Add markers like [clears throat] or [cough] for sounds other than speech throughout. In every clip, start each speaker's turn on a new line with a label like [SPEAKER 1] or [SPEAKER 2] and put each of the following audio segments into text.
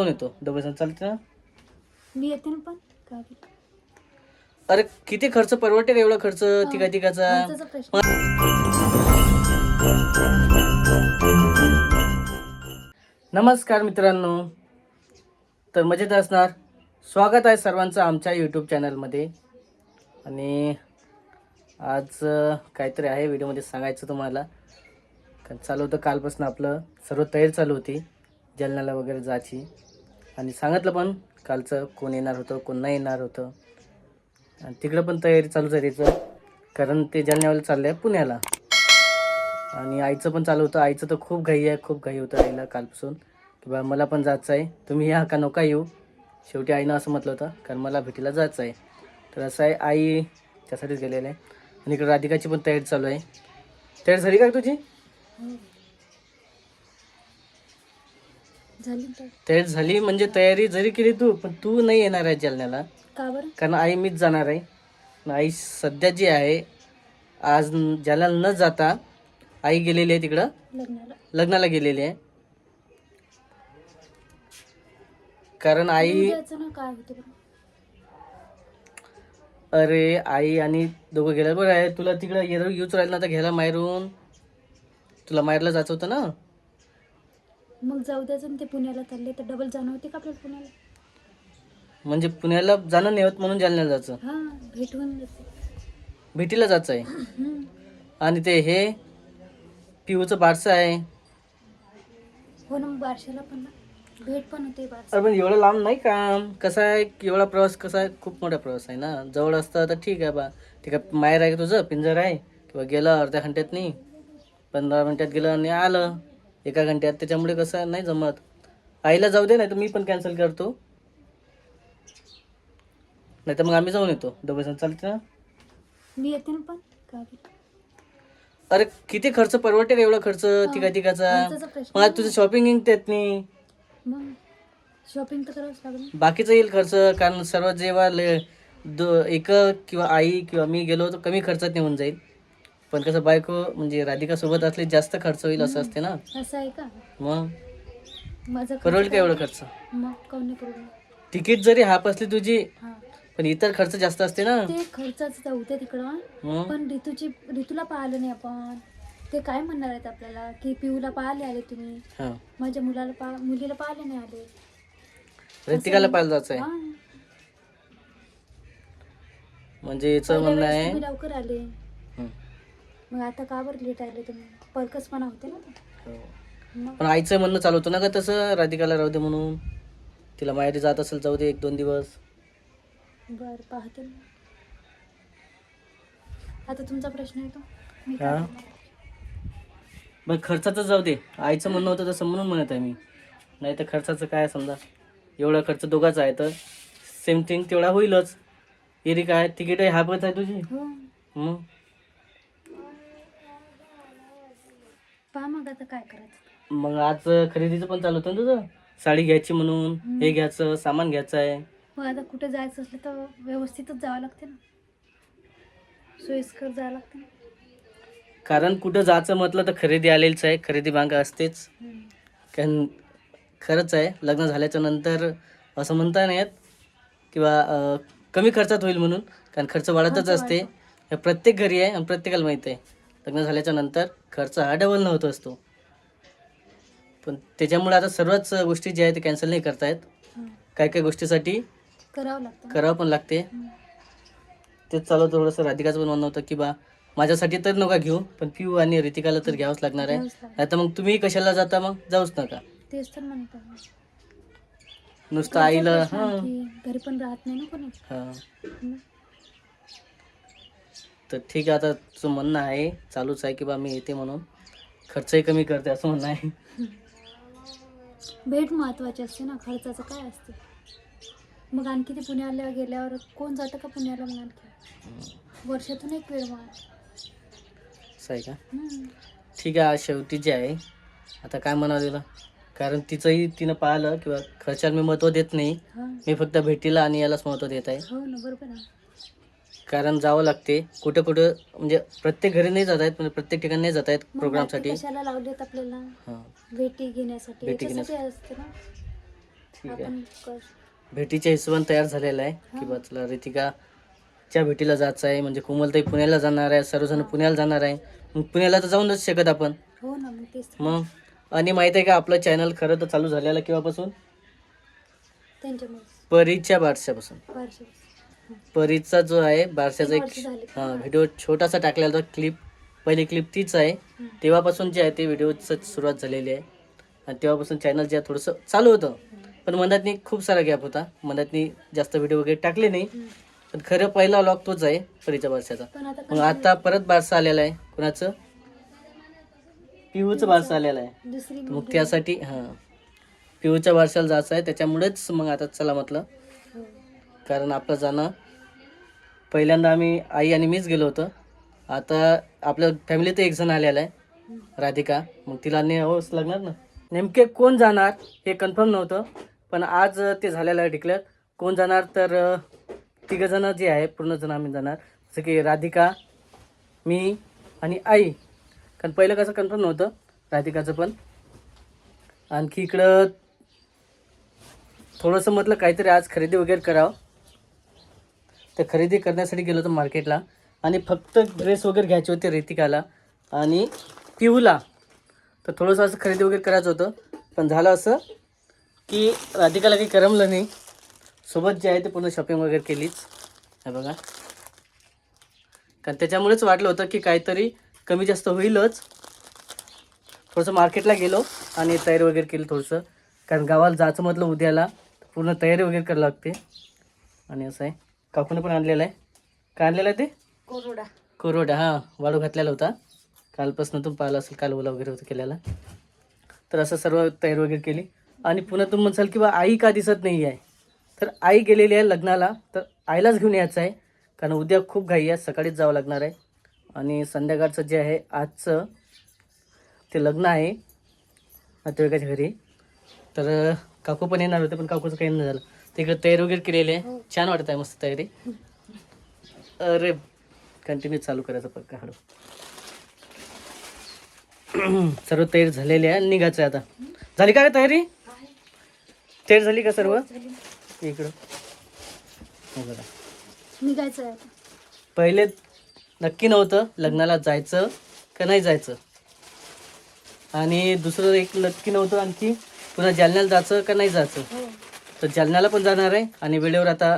[SPEAKER 1] कोण येतो. जण चालते ना?
[SPEAKER 2] मी येते ना पण गावी.
[SPEAKER 1] अरे किती खर्च परवडते का एवढा खर्च? तिघा तिघाचा?
[SPEAKER 2] खर्चाचा प्रश्न.
[SPEAKER 1] नमस्कार मित्रांनो. तर मजेत असणार. स्वागत आहे सर्वांचं आमच्या यूट्यूब चॅनलमध्ये आणि आज अं, काहीतरी आहे व्हिडिओमध्ये सांगायचं तुम्हाला. कारण चालू होतं कालपासून आपलं. सर्व तयारी चालू होती. जालन्याला वगैरे जायची. आणि सांगितलं पण कालचं कोण येणार होतं कोण नाही येणार होतं. आणि तिकडं पण तयारी चालू आहे त्याचं कारण ते जालन्यावाला चाललं आहे पुण्याला. आणि आईचं पण चालू होतं. आईचं तर खूप घाई आहे खूप घाई होतं आईला कालपासून. की बा मला पण जायचं आहे. तुम्ही या का नका येऊ? शेवटी आईनं असं म्हटलं होतं कारण मला भेटीला जायचं आहे. तर असं आहे आई त्यासाठीच गेलेलं आहे. आणि इकडे राधिकाची पण तयारी चालू आहे. तयारी झाली का तुझी? तयारी झाली म्हणजे तयारी जरी केली तू पण तू नाही येणार आहे जालन्याला कारण आई मीच जाणार आहे. आई सध्या जी आहे आज जालन्याला न जाता आई गेलेली आहे तिकडं.
[SPEAKER 2] लग्नाला.
[SPEAKER 1] गेलेली आहे. कारण आई अरे आई आणि दोघं गेल्या बरं आहे. तुला तिकडं येर येऊच राहिलं ना आता घ्यायला माहेरून. तुला माहेरला जायचं होतं ना?
[SPEAKER 2] मग जाऊ द्यायचं ना ते पुण्याला चालले तर डबल जाणं होते का आपल्याला पुण्याला?
[SPEAKER 1] म्हणजे पुण्याला जाणं नाही होत म्हणून जालन्याला जायचं.
[SPEAKER 2] हां भेट होऊन जाते.
[SPEAKER 1] भेटीला जायचं आहे.
[SPEAKER 2] हम्म.
[SPEAKER 1] आणि ते हे पिऊचं बारसं आहे.
[SPEAKER 2] हो ना मग बारशाला पण ना. भेट पण होते बारशा.
[SPEAKER 1] अरे पण एवढं लांब नाही काम कसं आहे? की एवढा प्रवास कसा आहे? खूप मोठा प्रवास आहे ना. जवळ असतं तर ठीक आहे बा. ठीक आहे माहेर आहे का तुझं? पिंजर आहे? किंवा गेलं अर्ध्या घंट्यात नाही पंधरा मिनिटात गेलं आणि आलं. एका घंट्यात. त्याच्यामुळे कसं नाही जमत. आईला जाऊ दे नाही तर मी पण कॅन्सल करतो. नाही तर मग आम्ही जाऊन येतो. दोघं जण. चालते ना?
[SPEAKER 2] मी येते ना पण गावी.
[SPEAKER 1] अरे किती खर्च परवडते का एवढा खर्च तिघा तिघाचा
[SPEAKER 2] खर्चाचा प्रश्न
[SPEAKER 1] मग आज तुझं शॉपिंग त्यात नाही
[SPEAKER 2] मग शॉपिंग तर करावंच लागेल ना.
[SPEAKER 1] बाकीचं येईल खर्च कारण सर्व जेव्हा ले- दो एक किंवा आई किंवा मी गेलो तर कमी खर्चात निघून जाईल. पण कसं बायको म्हणजे राधिका सोबत असले जास्त खर्च होईल असं असते ना?
[SPEAKER 2] असं आहे का?
[SPEAKER 1] मग?
[SPEAKER 2] माझं
[SPEAKER 1] परवडेल का एवढं खर्च.
[SPEAKER 2] मग
[SPEAKER 1] तिकीट जरी हाफ असली तुझी
[SPEAKER 2] हां.
[SPEAKER 1] पण इतर खर्च जास्त असते ना?
[SPEAKER 2] ते खर्चाच जाऊ दे तिकडं.
[SPEAKER 1] मग?
[SPEAKER 2] पण ऋतूची ऋतूला पाहिलं नाही आपण. ते काय म्हणणार आहेत आपल्याला? की पिऊला पाहिले आले तुम्ही.
[SPEAKER 1] हा.
[SPEAKER 2] माझ्या मुलाला पा मुलीला पाहिले नाही आले.
[SPEAKER 1] प्रत्येकाला पाहिलं जायचं आहे
[SPEAKER 2] हां.
[SPEAKER 1] म्हणजे याचं
[SPEAKER 2] पहिल्या
[SPEAKER 1] म्हणणं आहे
[SPEAKER 2] लवकर आले. मग आता का बरं लेट आले तुम्ही? परकसपणा होते ना ते.
[SPEAKER 1] हो.
[SPEAKER 2] मग?
[SPEAKER 1] पण आईचं म्हणणं चालू होतं ना का तसं? राधिकाला राहू दे म्हणून. तिला माहेरी जात असेल जाऊ दे एक दोन दिवस.
[SPEAKER 2] बर पाहते. आता तुमचा प्रश्न येतो. मी
[SPEAKER 1] हा?
[SPEAKER 2] करणार?
[SPEAKER 1] मग खर्चाचं जाऊ दे. आईचं म्हणणं होतं तसं म्हणून म्हणत आहे मी. नाही तर खर्चाचं काय समजा? एवढा खर्च दोघाचा आहे तर. सेम थिंग तेवढा होईलच. एरी काय तिकीट हा बघत आहे तुझी.
[SPEAKER 2] हो.
[SPEAKER 1] मग?
[SPEAKER 2] पहा मग आता काय करायचं.
[SPEAKER 1] मग आज खरेदीचं पण चालू होतं ना तुझं? साडी घ्यायची म्हणून हे घ्यायचं सामान घ्यायचं आहे
[SPEAKER 2] मग आता कुठे जायचं असलं तर व्यवस्थितच जावं लागते ना. सोयीस्कर जावं लागते ना.
[SPEAKER 1] कारण कुठं जायचं म्हटलं तर खरेदी आलेलीच आहे खरेदी मागं असतेच.
[SPEAKER 2] हम्म.
[SPEAKER 1] कारण खरंच आहे लग्न झाल्याच्यानंतर असं म्हणता नाही येत किंवा अं, कमी खर्चात होईल म्हणून. कारण खर्च वाढतच
[SPEAKER 2] खर्च
[SPEAKER 1] असते. हे प्रत्येक घरी आहे आणि प्रत्येकाला माहीत आहे. लग्न झाल्याच्यानंतर खर्च हा डबल न होत असतो. पण त्याच्यामुळे आता सर्वच गोष्टी ज्या आहेत ते कॅन्सल नाही करतायत.
[SPEAKER 2] हं.
[SPEAKER 1] काय काय गोष्टीसाठी
[SPEAKER 2] करावं लागतं. ना.
[SPEAKER 1] करावं पण लागते. तेच चालू थोडंसं. राधिकाचं पण म्हणणं होतं की बा माझ्यासाठी तर नका घेऊ पण पिऊ आणि रितिकाला तर घ्यावंच लागणार आहे.
[SPEAKER 2] घ्यावंच
[SPEAKER 1] तर मग तुम्ही कशाला जाता? मग जाऊच नका.
[SPEAKER 2] तेच तर म्हणतो.
[SPEAKER 1] नुसतं आईला हां.
[SPEAKER 2] घरी पण राहत नाही ना कोणी.
[SPEAKER 1] हं. तर ठीक आहे आता तुझं म्हणणं आहे चालूच आहे की बा मी येते म्हणून. खर्चही कमी करते असं म्हणणं आहे.
[SPEAKER 2] भेट महत्वाची असते ना खर्चाचं काय असते? मग आणखी ते पुण्याला गेल्यावर कोण जातं का पुण्याला मग आणखी? वर्षातून एक वेळ मग.
[SPEAKER 1] असं आहे का. ठीक आहे आज शेवटी जे आहे आता काय म्हणावं तिला? कारण तिचंही तिनं पाहिलं किंवा खर्चाला मी महत्त्व देत नाही.
[SPEAKER 2] हां.
[SPEAKER 1] मी फक्त भेटीला आणि यालाच महत्त्व देत आहे.
[SPEAKER 2] हो ना बरोबर आहे.
[SPEAKER 1] कारण जावं लागते. कुठं कुठं म्हणजे प्रत्येक घरी नाही जात आहेत म्हणजे प्रत्येक ठिकाणी नाही जात आहेत
[SPEAKER 2] मग
[SPEAKER 1] प्रोग्रामसाठी
[SPEAKER 2] बाकी कशाला लावलेत आपल्याला?
[SPEAKER 1] हां.
[SPEAKER 2] भेटी घेण्यासाठी.
[SPEAKER 1] भेटी
[SPEAKER 2] याच्यासाठी असते ना.
[SPEAKER 1] ठीक आहे.
[SPEAKER 2] आपण कर.
[SPEAKER 1] भेटीच्या हिशोबाने तयार झालेला आहे की बा चला रितिकाच्या भेटीला जायचं आहे. म्हणजे कोमलताई पुण्याला जाणार आहे सर्वजण पुण्याला जाणार आहे. मग पुण्याला तर जाऊनच शकत आपण.
[SPEAKER 2] हो ना मग तेच तर.
[SPEAKER 1] मग आणि माहीत आहे का आपलं चॅनल खरं तर चालू झालेलं केव्हापासून
[SPEAKER 2] त्यांच्यामुळे
[SPEAKER 1] परीच्या बारशापासून.
[SPEAKER 2] वर्ष
[SPEAKER 1] परीचा जो आहे बारशाचा
[SPEAKER 2] तीन
[SPEAKER 1] एक
[SPEAKER 2] वर्ष झाले.
[SPEAKER 1] हा व्हिडिओ छोटासा टाकलेला होता. क्लिप पहिली क्लिप तीच आहे. तेव्हापासून जे आहे ते व्हिडिओचं सुरुवात झालेली आहे. आणि तेव्हापासून चॅनल जे आहे थोडंसं चालू होतं. पण मनातनी खूप सारा गॅप होता. मनातनी जास्त व्हिडिओ वगैरे टाकले नाही. पण खरं पहिला लॉग तोच आहे परीच्या बारशाचा.
[SPEAKER 2] पण आता
[SPEAKER 1] मग आता परत बारसा आलेला आहे. कुणाचं? पिहूचं बारसा आलेलं आहे.
[SPEAKER 2] दुसरी
[SPEAKER 1] मग
[SPEAKER 2] मुलगी.
[SPEAKER 1] त्यासाठी हां. पिहूच्या बारशाला जायचं आहे. त्याच्यामुळेच मग आता चला म्हटलं.
[SPEAKER 2] हो.
[SPEAKER 1] कारण आपलं जाणं पहिल्यांदा आम्ही आई आणि मीच गेलो होतो. आता आपल्या फॅमिलीत एक जण आलेला आहे राधिका. मग तिला ने होच लागणार ना? नेमके कोण जाणार हे कन्फर्म नव्हतं पण आज ते झालेलं आहे डिक्लेअर कोण जाणार तर तिघं जण जे आहे पूर्ण जण आम्ही जाणार. जसं की राधिका मी आणि आई. कारण पहिलं कसं कन्फर्म नव्हतं राधिकाचं पण. आणखी इकडं थोडंसं म्हटलं काहीतरी आज खरेदी वगैरे करावं. तर खरेदी करण्यासाठी गेलो होतो मार्केटला आणि फक्त ड्रेस वगैरे घ्यायचे होते रितिकाला आणि पिऊला तर थोडंसं असं खरेदी वगैरे करायचं होतं. पण झालं असं की राधिकाला काही करमलं नाही. सोबत जे आहे ते पूर्ण शॉपिंग वगैरे केलीच. हे बघा. कारण त्याच्यामुळेच वाटलं होतं की काहीतरी कमी जास्त होईलच. थोडंसं मार्केटला गेलो आणि तयारी वगैरे केली थोडंसं. कारण गावाला जायचं म्हटलं उद्याला. पूर्ण तयारी वगैरे करावी लागते. आणि असं आहे. काकूने पण आणलेलं आहे. काय आणलेलं आहे ते?
[SPEAKER 2] कोरोडा.
[SPEAKER 1] कोरोडा हां. वाळू घातलेला होता. कालपासून तुम्ही पाहिलं असेल काल ओला वगैरे होतं केलेला. तर असं सर्व तयारी वगैरे केली. आणि पुन्हा तुम्ही म्हणसाल की बा आई का दिसत नाही आहे? तर आई गेलेली आहे लग्नाला. तर आईलाच घेऊन यायचं आहे. कारण उद्या खूप घाई आहे. सकाळीच जावं लागणार आहे. आणि संध्याकाळचं जे आहे आजचं ते लग्न आहे. नातेवाईकाच्या घरी. तर काकू पण येणार होते पण काकूचं काही नाही झालं. तिकडे तयारी वगैरे केलेली आहे. छान वाटत आहे मस्त तयारी. अरे कंटिन्यू चालू करायचं पक्का हळू [clears throat] सर्व तयारी झालेली आहे निघायचं आहे आता. झाली का तयारी? तयारी झाली का सर्व? इकडं. हो बघा.
[SPEAKER 2] निघायचं
[SPEAKER 1] पहिले नक्की नव्हतं लग्नाला जायचं का नाही जायचं. आणि दुसरं एक नक्की नव्हतं आणखी पुन्हा जालन्याला जायचं का नाही जायचं.
[SPEAKER 2] हो.
[SPEAKER 1] तर जालन्याला पण जाणार आहे आणि वेळेवर आता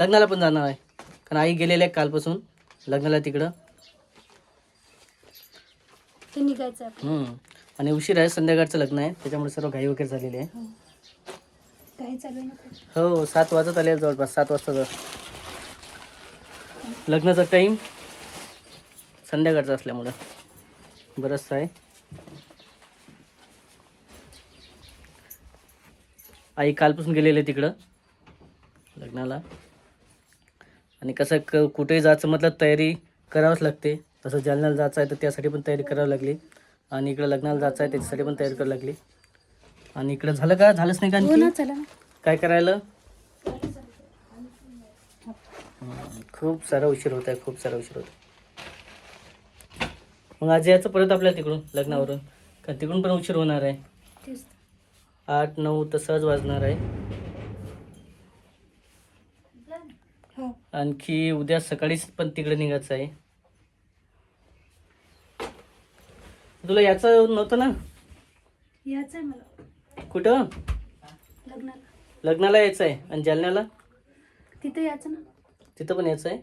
[SPEAKER 1] लग्नाला पण जाणार आहे. कारण आई गेलेली आहे कालपासून लग्नाला तिकडं.
[SPEAKER 2] ते निघायचं आहे आता.
[SPEAKER 1] हम्म. आणि उशीर आहे संध्याकाळचं लग्न आहे त्याच्यामुळे सर्व घाई वगैरे झालेली आहे.
[SPEAKER 2] हो. काही चालू.
[SPEAKER 1] हो सात वाजत आले जवळपास सात वाजता लग्नाचा टाईम संध्याकाळचा असल्यामुळं. बरंचसं आहे. आई कालपासून गेलेली तिकडं लग्नाला. आणि कसं क कुठेही जायचं म्हटलं तयारी करावंच लागते. तसं जालन्याला जायचं आहे तर त्यासाठी पण तयारी करावी लागली. आणि इकडं लग्नाला जायचं आहे त्याच्यासाठी पण तयारी करावी लागली. आणि इकडं झालं का? झालंच नाही का
[SPEAKER 2] हो
[SPEAKER 1] आणखी काय करायला? हम्म, खूप सारा उशीर होत आहे खूप सारा उशीर होत आहे. मग आज यायचं परत आपल्याला तिकडून लग्नावरून. का तिकडून पण उशीर होणार आहे. आठ नऊ तर सहज वाजणार आहे.
[SPEAKER 2] हो.
[SPEAKER 1] आणखी उद्या सकाळीच पण तिकडे निघायचं आहे. तुला याचं नव्हतं ना?
[SPEAKER 2] यायचं आहे मला.
[SPEAKER 1] कुठं?
[SPEAKER 2] लग्नाला.
[SPEAKER 1] लग्नाला यायचं आहे आणि जालन्याला?
[SPEAKER 2] तिथे यायचं ना.
[SPEAKER 1] तिथं पण यायचं आहे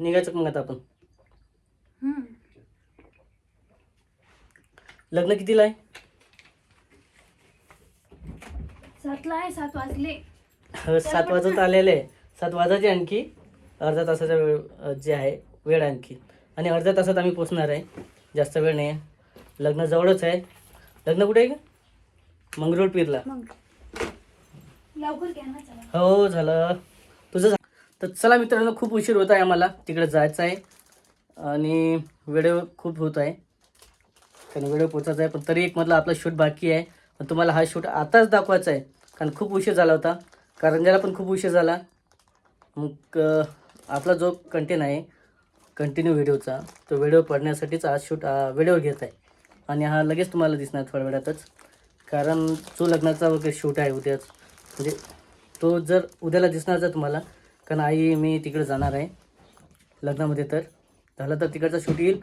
[SPEAKER 1] निघायचं मग आता आपण. लग्न कितीला आहे?
[SPEAKER 2] सातला आहे सात वाजले.
[SPEAKER 1] हो, सात वाजत आलेले आहे. सात वाजायचे आणखी. अर्धा तासाचा वेळ जे आहे वेळ आणखी. आणि अर्ध्या तासात आम्ही पोचणार आहे. जास्त वेळ नाही आहे लग्न जवळच आहे. लग्न कुठे आहे का मंगरुळ पीरला.
[SPEAKER 2] मग लवकर घ्या ना चला.
[SPEAKER 1] हो झालं. तुझं झा- तर चला मित्रांनो खूप उशीर होत आहे आम्हाला. तिकडे जायचं आहे. आणि वेळ खूप होत आहे. कारण वेळ पोचायचा आहे पण तरी एक म्हटलं आपला शूट बाकी आहे. पण तुम्हाला हा शूट आताच दाखवायचा आहे. कारण खूप उशीर झाला होता. कारंजाला पण खूप उशीर झाला. मग आपला जो कंटेन आहे कंटिन्यू व्हिडिओचा तो व्हिडिओ पडण्यासाठीच आज शूट व्हिडिओ घेत आहे. आणि हा लगेच तुम्हाला दिसणार थोड्या वेळातच. कारण जो लग्नाचा वगैरे शूट आहे उद्याच म्हणजे तो जर उद्याला दिसणार जर तुम्हाला कारण आई मी तिकडे जाणार आहे लग्नामध्ये तर झालं तर तिकडचा शूट येईल.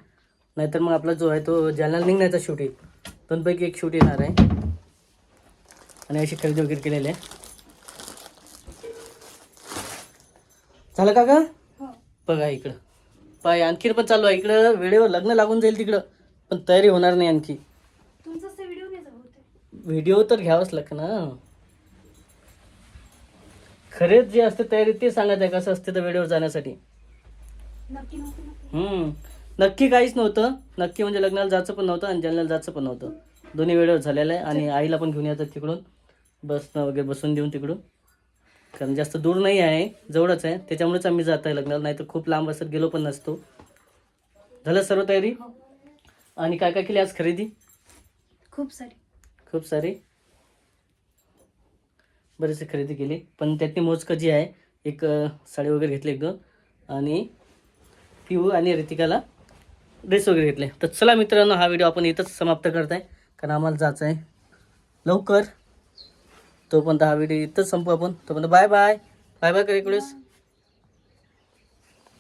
[SPEAKER 1] नाहीतर मग आपला जो आहे तो जालना निघण्याचा शूट येईल. दोनपैकी एक शूट येणार आहे. आणि अशी खरेदी वगैरे केलेली आहे. झालं का का
[SPEAKER 2] हो.
[SPEAKER 1] बघा इकडं. पाय आणखीन पण चालू आहे. इकडं वेळेवर लग्न लागून जाईल तिकडं. पण तयारी होणार नाही आणखी.
[SPEAKER 2] व्हिडिओ
[SPEAKER 1] तर घ्यावंच ना. खरेच जे असते तयारी ते सांगत आहे कसं असते तर वेळेवर जाण्यासाठी. हम्म. नक्की काहीच नव्हतं. नक्की म्हणजे लग्नाला जायचं पण नव्हतं आणि जालन्याला जायचं पण नव्हतं. दोन्ही वेळेवर झालेलं आहे आणि आईला पण घेऊन येतात तिकडून. बसनं वगैरे बसून देऊन तिकडून. कारण जास्त दूर नाही आहे जवळच आहे. त्याच्यामुळेच आम्ही जात आहे लग्नाला. नाही तर खूप लांब असत गेलो पण नसतो. झालं सर्व तयारी?
[SPEAKER 2] हो.
[SPEAKER 1] आणि काय काय केली आज खरेदी?
[SPEAKER 2] खूप सारी.
[SPEAKER 1] खूप सारी. बरीचशी खरेदी केली. पण त्यातली मोजकं जी आहे एक साडी वगैरे घेतली एक दोन आणि पिऊ आणि रितिकाला ड्रेस वगैरे घेतले. तर चला मित्रांनो हा व्हिडिओ आपण इथंच समाप्त करत आहे कारण आम्हाला जायचं आहे लवकर. तोपर्यंत हा व्हिडिओ इथंच संपू आपण. तोपर्यंत बाय बाय बाय बाय कर